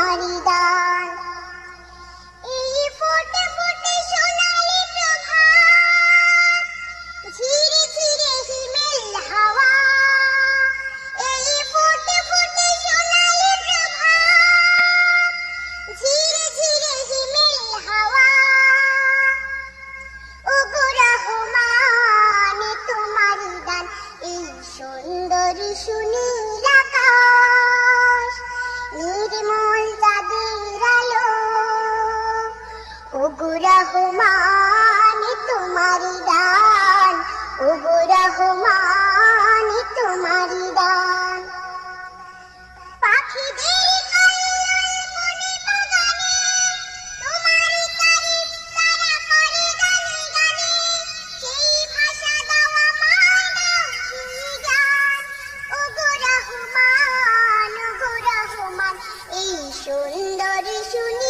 তোমারি এই ফোটে ফোটে সোনালি প্রভাত, ঝিরে ঝিরে হিমেল হাওয়া। এই ফোটে ফোটে সোনালি প্রভাত, ঝিরে ঝিরে হিমেল হাওয়া। ওগো রহমান তোমারি দান এই সুন্দরী সুন্দরী শুনি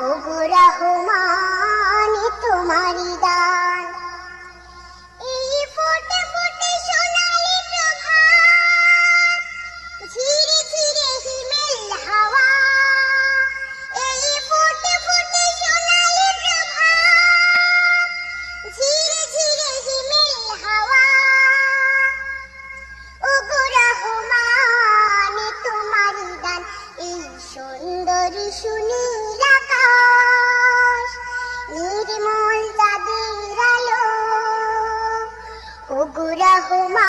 ওগো রহমান তোমারি দা